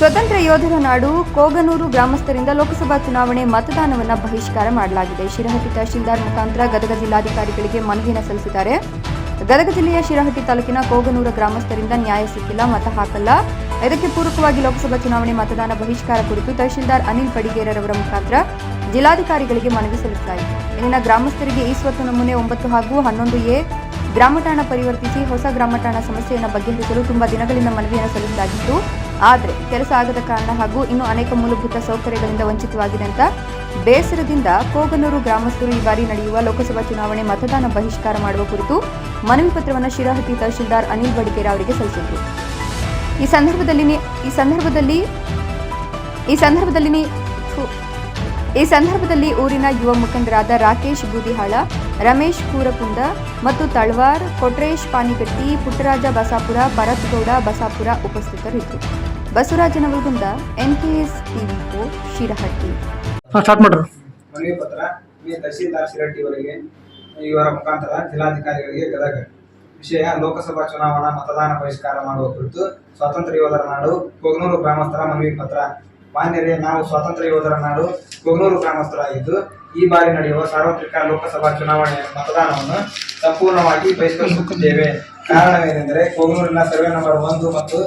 ಸ್ವತಂತ್ರ ಯೋಧರ ನಾಡು ಕೋಗನೂರು ಗ್ರಾಮಸ್ಥರಿಂದ ಲೋಕಸಭಾ ಚುನಾವಣೆ ಮತದಾನವನ್ನು ಬಹಿಷ್ಕಾರ ಮಾಡಲಾಗಿದೆ. ಶಿರಹಟ್ಟಿ ತಹಶೀಲ್ದಾರ್ ಮುಖಾಂತರ ಗದಗ ಜಿಲ್ಲಾಧಿಕಾರಿಗಳಿಗೆ ಮನವಿಯನ್ನು ಸಲ್ಲಿಸಿದ್ದಾರೆ. ಗದಗ ಜಿಲ್ಲೆಯ ಶಿರಹಟ್ಟಿ ತಾಲೂಕಿನ ಕೋಗನೂರ ಗ್ರಾಮಸ್ಥರಿಂದ ನ್ಯಾಯ ಸಿಕ್ಕಿಲ್ಲ, ಮತ ಹಾಕಲ್ಲ. ಇದಕ್ಕೆ ಪೂರಕವಾಗಿ ಲೋಕಸಭಾ ಚುನಾವಣೆ ಮತದಾನ ಬಹಿಷ್ಕಾರ ಕುರಿತು ತಹಶೀಲ್ದಾರ್ ಅನಿಲ್ ಪಡಿಗೇರರವರ ಮುಖಾಂತರ ಜಿಲ್ಲಾಧಿಕಾರಿಗಳಿಗೆ ಮನವಿ ಸಲ್ಲಿಸಲಾಯಿತು. ಇಲ್ಲಿನ ಗ್ರಾಮಸ್ಥರಿಗೆ ಈ ಸ್ವತ್ತು ನಮೂನೆ ಒಂಬತ್ತು ಹಾಗೂ ಹನ್ನೊಂದು ಎ ಗ್ರಾಮಠಾಣ ಪರಿವರ್ತಿಸಿ ಹೊಸ ಗ್ರಾಮಠಾಣ ಸಮಸ್ಯೆಯನ್ನು ಬಗೆಹರಿಸಲು ತುಂಬಾ ದಿನಗಳಿಂದ ಮನವಿಯನ್ನು ಸಲ್ಲಿಸಲಾಗಿತ್ತು ಆದರೆ ಕೆಲಸ ಆಗದ ಕಾರಣ ಹಾಗೂ ಇನ್ನು ಅನೇಕ ಮೂಲಭೂತ ಸೌಕರ್ಯಗಳಿಂದ ವಂಚಿತವಾಗಿದೆ ಅಂತ ಬೇಸರದಿಂದ ಕೋಗನೂರು ಗ್ರಾಮಸ್ಥರು ಈ ಬಾರಿ ನಡೆಯುವ ಲೋಕಸಭಾ ಚುನಾವಣೆ ಮತದಾನ ಬಹಿಷ್ಕಾರ ಮಾಡುವ ಕುರಿತು ಮನವಿ ಪತ್ರವನ್ನು ಶಿರಾಹಟ್ಟಿ ತಹಶೀಲ್ದಾರ್ ಅನಿಲ್ ಬಡಿಗೇರ ಅವರಿಗೆ ಸಲ್ಲಿಸಿದರು ಈ ಸಂದರ್ಭದಲ್ಲಿ ಈ ಸಂದರ್ಭದಲ್ಲಿ ಈ ಸಂದರ್ಭದಲ್ಲಿ. ಈ ಸಂದರ್ಭದಲ್ಲಿ ಊರಿನ ಯುವ ಮುಖಂಡರಾದ ರಾಕೇಶ್ ಬೂದಿಹಾಳ ರಮೇಶ್ ಕೂರಕುಂದ ಮತ್ತು ತಳ್ವಾರ್ ಕೊಟ್ರೇಶ್ ಪಾನಿಗಟ್ಟಿ ಪುಟ್ಟರಾಜ ಬಸಾಪುರ ಭರತ್ ಗೌಡ ಬಸಾಪುರ ಉಪಸ್ಥಿತರಿದ್ದರು. ಬಸವರಾಜನ ಎನ್ಕೆಎಸ್ ಟಿವಿ ಫೋರ್ ಶಿರಹಟ್ಟಿ. ಮನವಿ ಪತ್ರ ಈ ತಹಸೀಲ್ದಾರ್ ಇವರ ಮುಖಾಂತರ ಜಿಲ್ಲಾಧಿಕಾರಿಗಳಿಗೆ ಗದಗ. ವಿಷಯ ಲೋಕಸಭಾ ಚುನಾವಣಾ ಮತದಾನ ಬಹಿಷ್ಕಾರ ಮಾಡುವ ಕುರಿತು ಸ್ವಾತಂತ್ರ್ಯ ಯೋಧರ ನಾಡು ಕೋಗನೂರು ಗ್ರಾಮಸ್ಥರ ಮನವಿ ಪತ್ರ. ಮಾನ್ಯರೇ ನಾವು ಸ್ವಾತಂತ್ರ್ಯ ಯೋಧರ ನಾಡು ಕೊಗ್ನೂರು ಗ್ರಾಮಸ್ಥರಾಗಿದ್ದು ಈ ಬಾರಿ ನಡೆಯುವ ಸಾರ್ವತ್ರಿಕ ಲೋಕಸಭಾ ಚುನಾವಣೆಯ ಮತದಾನವನ್ನು ಸಂಪೂರ್ಣವಾಗಿ ಬಹಿಷ್ಕರಿಸುತ್ತಿದ್ದೇವೆ. ಕಾರಣವೇನೆಂದರೆ ಕೊಗ್ನೂರಿನ ಸರ್ವೆ ನಂಬರ್ ಒಂದು ಮತ್ತು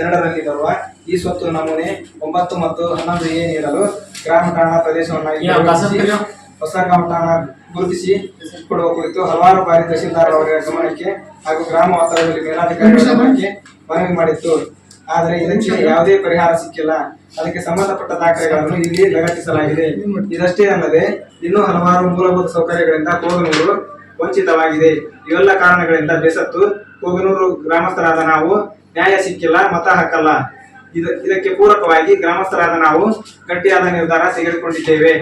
ಎರಡರಲ್ಲಿ ಬರುವ ಈ ಸ್ವತ್ತು ನಮೂನೆ ಒಂಬತ್ತು ಮತ್ತು ಹನ್ನೊಂದು ಎ ನೀಡಲು ಗ್ರಾಮ ಠಾಣಾ ಪ್ರದೇಶವನ್ನು ಹೊಸ ಗ್ರಾಮ ಠಾಣಾ ಗುರುತಿಸಿ ಕೊಡುವ ಕುರಿತು ಹಲವಾರು ಬಾರಿ ತಹಸೀಲ್ದಾರ್ ಅವರ ಗಮನಕ್ಕೆ ಹಾಗೂ ಗ್ರಾಮ ವಾತಾವರಣದಲ್ಲಿ ಮೇಲಾಧಿಕಾರಿಗಳ ಗಮನಕ್ಕೆ ಮನವಿ ಮಾಡಿತ್ತು. ಆದರೆ ಇದಕ್ಕೆ ಯಾವುದೇ ಪರಿಹಾರ ಸಿಕ್ಕಿಲ್ಲ. ಅದಕ್ಕೆ ಸಂಬಂಧಪಟ್ಟ ದಾಖಲೆಗಳನ್ನು ಇಲ್ಲಿ ಲಗತ್ತಿಸಲಾಗಿದೆ. ಇದಷ್ಟೇ ಅಲ್ಲದೆ ಇನ್ನೂ ಹಲವಾರು ಮೂಲಭೂತ ಸೌಕರ್ಯಗಳಿಂದ ಕೋಗನೂರು ವಂಚಿತವಾಗಿದೆ. ಇವೆಲ್ಲ ಕಾರಣಗಳಿಂದ ಬೇಸತ್ತು ಕೋಗನೂರು ಗ್ರಾಮಸ್ಥರಾದ ನಾವು ನ್ಯಾಯ ಸಿಕ್ಕಿಲ್ಲ, ಮತ ಹಾಕಲ್ಲ. ಇದ ಇದಕ್ಕೆ ಪೂರಕವಾಗಿ ಗ್ರಾಮಸ್ಥರಾದ ನಾವು ಗಟ್ಟಿಯಾದ ನಿರ್ಧಾರ ತೆಗೆದುಕೊಂಡಿದ್ದೇವೆ.